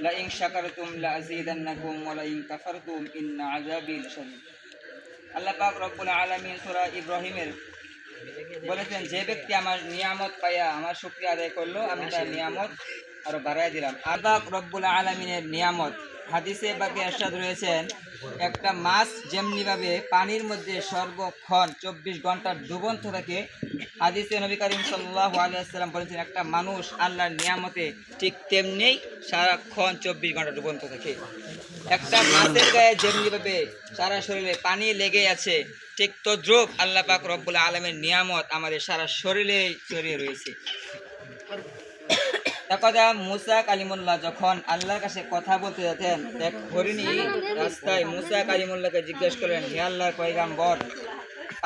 لئن شكرتم لأزيدنكم ولئن كفرتم إن عذابي لشديد আল্লাহ পাক রব্বুল আলামিন সূরা ইব্রাহিমের বলেছেন যে ব্যক্তি আমার নিয়ামত পাইয়া আমার শুকরিয়া আদায় করলো আমি তার নিয়ামত আরো বাড়াই দিলাম আল্লাহ পাক রব্বুল আলামিনের নিয়ামত হাদিসে বাকি এরশাদ রয়েছেন, একটা মাছ যেমনিভাবে পানির মধ্যে সর্বক্ষণ চব্বিশ ঘণ্টা ডুবন্ত থাকে, হাদিসে নবী করিম সাল্লাহ আলিয়াল্লাম বলেছেন, একটা মানুষ আল্লাহর নিয়ামতে ঠিক তেমনি সারাক্ষণ চব্বিশ ঘণ্টা ডুবন্ত থাকে। একটা মাছের গায়ে যেমনিভাবে সারা শরীরে পানি লেগে আছে, ঠিক তদ্রুপ আল্লাহ পাক রব্বুল আলমের নিয়ামত আমাদের সারা শরীরে ছড়িয়ে রয়েছে। একদা মুসা কালিমুল্লাহ যখন আল্লাহর কাছে কথা বলতে যেতেন এক হরিণী রাস্তায় মুসা কালিমুল্লাহকে জিজ্ঞেস করলেন, হে আল্লাহর পয়গাম্বর,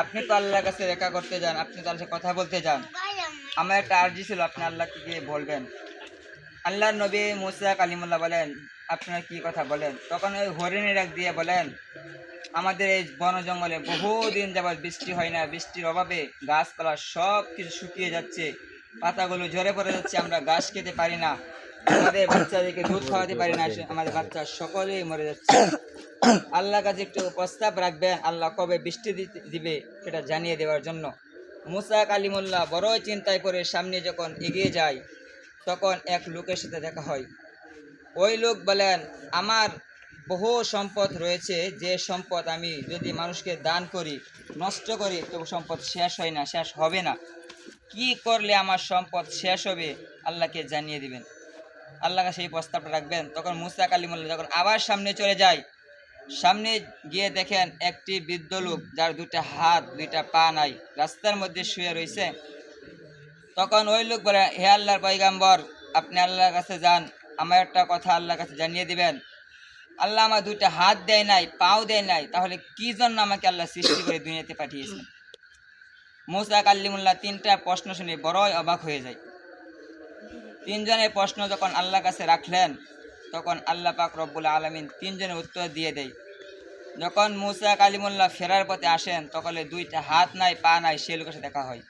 আপনি তো আল্লাহর কাছে দেখা করতে যান, আপনি তো আল্লাহর সাথে কথা বলতে যান। আমার একটা আর্জি ছিল, আপনি আল্লাহকে গিয়ে বলবেন। আল্লাহর নবী মুসা কালিমুল্লাহ বলেন, আপনারা কি কথা বলেন? তখন ওই হরিণের এক দিয়ে বলেন, আমাদের এই বন জঙ্গলে বহুদিন যাবৎ বৃষ্টি হয় না, বৃষ্টির অভাবে গাছপালা সব কিছু শুকিয়ে যাচ্ছে। পাতাগুলো ঝরে পড়ে যাচ্ছে, আমরা ঘাস খেতে পারি না। আমাদের বাচ্চাদেরকে দুধ খাওয়াতে পারি না আমাদের বাচ্চা সকলেই মরে যাচ্ছে। আল্লাহ কাছে একটু প্রস্তাব রাখবেন আল্লাহ কবে বৃষ্টি দিবে সেটা জানিয়ে দেওয়ার জন্য। মুসা কালিমুল্লাহ বড়ই চিন্তায় করে সামনে যখন এগিয়ে যায়, তখন এক লোকের সাথে দেখা হয়। ওই লোক বলেন, আমার বহু সম্পদ রয়েছে, যে সম্পদ আমি যদি মানুষকে দান করি, নষ্ট করি, তবু সম্পদ শেষ হয় না, শেষ হবে না। কি করলে আমার সম্পদ শেষ হবে? আল্লাহকে জানিয়ে দিবেন। আল্লাহ সেই প্রস্তাবটা রাখবেন। তখন মুসা কালিমুল্লাহ যখন আবার সামনে চলে যায়, সামনে গিয়ে দেখেন একটি বৃদ্ধ লোক যার দুইটা হাত, দুইটা পা নাই, রাস্তার মধ্যে শুয়ে রয়েছে। তখন ওই লোক বলে, হে আল্লাহর পয়গাম্বর, আপনি আল্লাহর কাছে যান। আমার একটা কথা আল্লাহর কাছে জানিয়ে দিবেন। আল্লাহ আমার দুইটা হাত দেয় নাই, পাও দেয় নাই, তাহলে কি জন্য আমাকে আল্লাহ সৃষ্টি করে দুনিয়াতে পাঠিয়েছেন? মুসা কাল্লিমুল্লাহ তিনটা প্রশ্ন শুনে বড়ই অবাক হয়ে যায়। তিনজনের প্রশ্ন যখন আল্লাহর কাছে রাখলেন, তখন আল্লাহ পাক রব্বুল আলমিন তিনজনের উত্তর দিয়ে দেয়। যখন মুসা কালিমুল্লাহ ফেরার পথে আসেন তখন দুইটা হাত নাই, পা নাই, সেই লোকের সাথে দেখা হয়।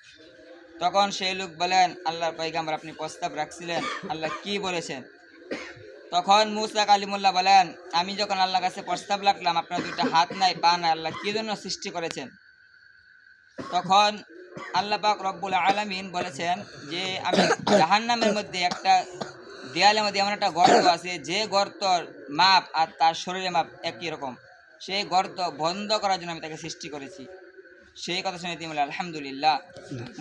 তখন সেই লোক বলেন, আল্লাহর পয়গাম্বর, আপনি প্রস্তাব রাখছিলেন, আল্লাহ কি বলেছেন? তখন মুসা কালিমুল্লাহ বলেন, আমি যখন আল্লাহর কাছে প্রস্তাব রাখলাম, আপনার দুইটা হাত নাই, পা নাই, আল্লাহ কী জন্য সৃষ্টি করেছেন? তখন আল্লাহ পাক রব্বুল আলামিন বলেছেন যে আমি জাহান্নামের মধ্যে একটা দেয়ালের মধ্যে এমন একটা গর্ত আছে, যে গর্তর মাপ আর তার শরীরের মাপ একই রকম। সেই গর্ত বন্ধ করার জন্য আমি তাকে সৃষ্টি করেছি। সেই কথা শুনে তিনি বলেন আলহামদুলিল্লাহ।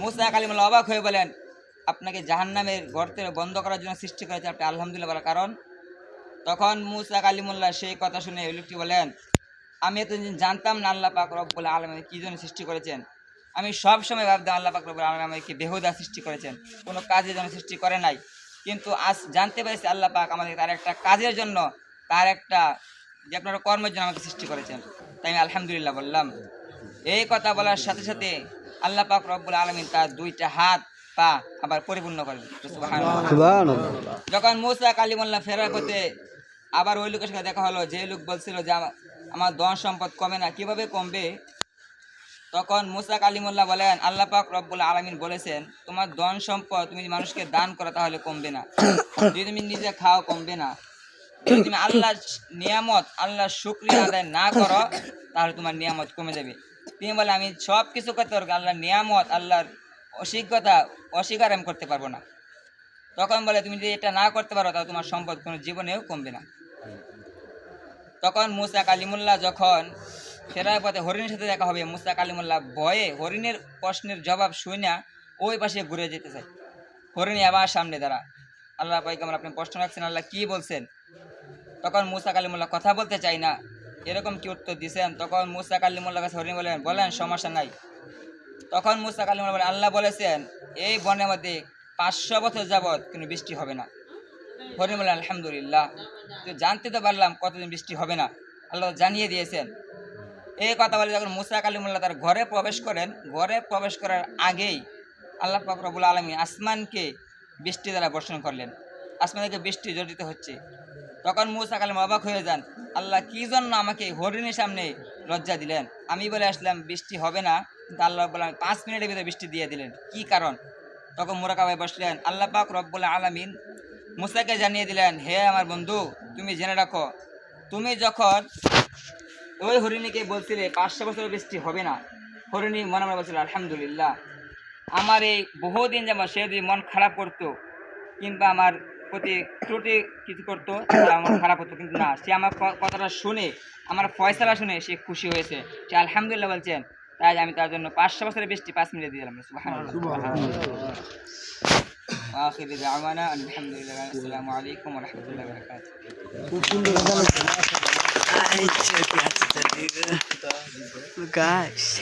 মুসা কালিমুল্লাহ অবাক হয়ে বলেন, আপনাকে জাহান্নামের গর্তের বন্ধ করার জন্য সৃষ্টি করেছে আপনি আলহামদুলিল্লাহ বলার কারণ? তখন মুসা কালিমুল্লাহ সেই কথা শুনে লোকটি বলেন, আমি এতদিন জানতাম না আল্লাহ পাক রব্বুল আলম কী জন্য সৃষ্টি করেছেন। আমি সব সময় ভাবতাম আল্লাহ পাক রব্বুল আলম আমাকে বেহুদা সৃষ্টি করেছেন কোনো কাজের জন্য সৃষ্টি করে নাই। কিন্তু আজ জানতে পেরেছি আল্লাহ পাক আমাদের তার একটা কাজের জন্য তার একটা যে আপনারা কর্মের জন্য আমাকে সৃষ্টি করেছেন। তাই আমি আলহামদুলিল্লাহ বললাম। এই কথা বলার সাথে সাথে আল্লাহ পাক রব্বুল আলমিন তার দুইটা হাত পা আবার পরিপূর্ণ করেন। যখন মুসা কালিমুল্লাহ ফেরার পথে আবার ওই লোকের সাথে দেখা হলো যে লোক বলছিল যে আমার ধন সম্পদ কমে না কীভাবে কমবে? তখন মুসা কালিমুল্লাহ বলেন, আল্লাহ পাক রব্বুল আলমিন বলেছেন, তোমার ধন সম্পদ তুমি মানুষকে দান করো তাহলে কমবে না। যদি তুমি নিজে খাও, কমবে না। যদি তুমি আল্লাহ নিয়ামত আল্লাহ শুক্রিয়া আদায় না করো, তাহলে তোমার নিয়ামত কমে যাবে। তিনি বলে আমি সব কিছু করতে পারব, আল্লাহর নিয়ামত, আল্লাহর অস্বীকতা অস্বীকার আমি করতে পারব না। তখন বলে, তুমি যদি এটা না করতে পারো, তাহলে তোমার সম্পদ কোনো জীবনেও কমবে না। তখন মুসা কালিমুল্লাহ যখন ফেরার পথে হরিণের সাথে দেখা হবে। মুসা কালিমুল্লাহ ভয়ে হরিণের প্রশ্নের জবাব শুই না ওই পাশে ঘুরে যেতে চাই হরিণী আবার সামনে দাঁড়া। আল্লাহ পাইকাম আপনি প্রশ্ন রাখছেন, আল্লাহ কি বলছেন? তখন মুসা কালিমুল্লাহ কথা বলতে চাই না। এরকম কি উত্তর দিছেন? তখন মুসা কালিমুল্লাহ কাছে হরিণী বলেন বলেন, সমস্যা নাই। তখন মুসা কালিমুল্লাহ বলেন আল্লাহ বলেছেন, এই বনের মধ্যে পাঁচশো বছর যাবৎ কিন্তু বৃষ্টি হবে না। হরিণ বলেন আলহামদুলিল্লাহ। তো জানতে তো পারলাম কতদিন বৃষ্টি হবে না। আল্লাহ জানিয়ে দিয়েছেন এই কথা বলে যখন মুসা কালিমুল্লাহ তার ঘরে প্রবেশ করেন, ঘরে প্রবেশ করার আগেই আল্লাহ ফকরবুল আলমী আসমানকে বৃষ্টি দ্বারা বর্ষণ করলেন। আসমান থেকে বৃষ্টি জড়িত হচ্ছে। তখন মুসা কালিম অবাক হয়ে যান, আল্লাহ কি জন্য আমাকে হরিণের সামনে লজ্জা দিলেন? আমি বলে আসলাম, বৃষ্টি হবে না, কিন্তু আল্লাহ বললাম পাঁচ মিনিটের ভিতরে বৃষ্টি দিয়ে দিলেন। কি কারণ? তখন মোরাকাবাই বসলেন, আল্লাহ পাক রব্বুল আলমিন মুসাকে জানিয়ে দিলেন, হে আমার বন্ধু, তুমি জেনে রাখো, তুমি যখন ওই হরিণীকে বলছিলে পাঁচশো বছর বৃষ্টি হবে না হরিণী মনে মনে বলছিল আলহামদুলিল্লাহ আমার এই বহুদিন যেমন সে যদি মন খারাপ করতো কিংবা আমার প্রতি ত্রুটি কিছু করতো তাহলে আমার খারাপ হতো কিন্তু না সে আমার ক- কথাটা শুনে আমার ফয়সালা শুনে সে খুশি হয়েছে সে আলহামদুলিল্লাহ বলছেন তাই আমি তার জন্য পাঁচশো বছরের বৃষ্টি পাঁচ মিনিটে দিয়ে দিলাম সুবহানাল্লাহ وآخر دعوانا أن الحمد لله السلام عليكم ورحمة الله وبركاته Ay, çok yattı tabii. Gosh.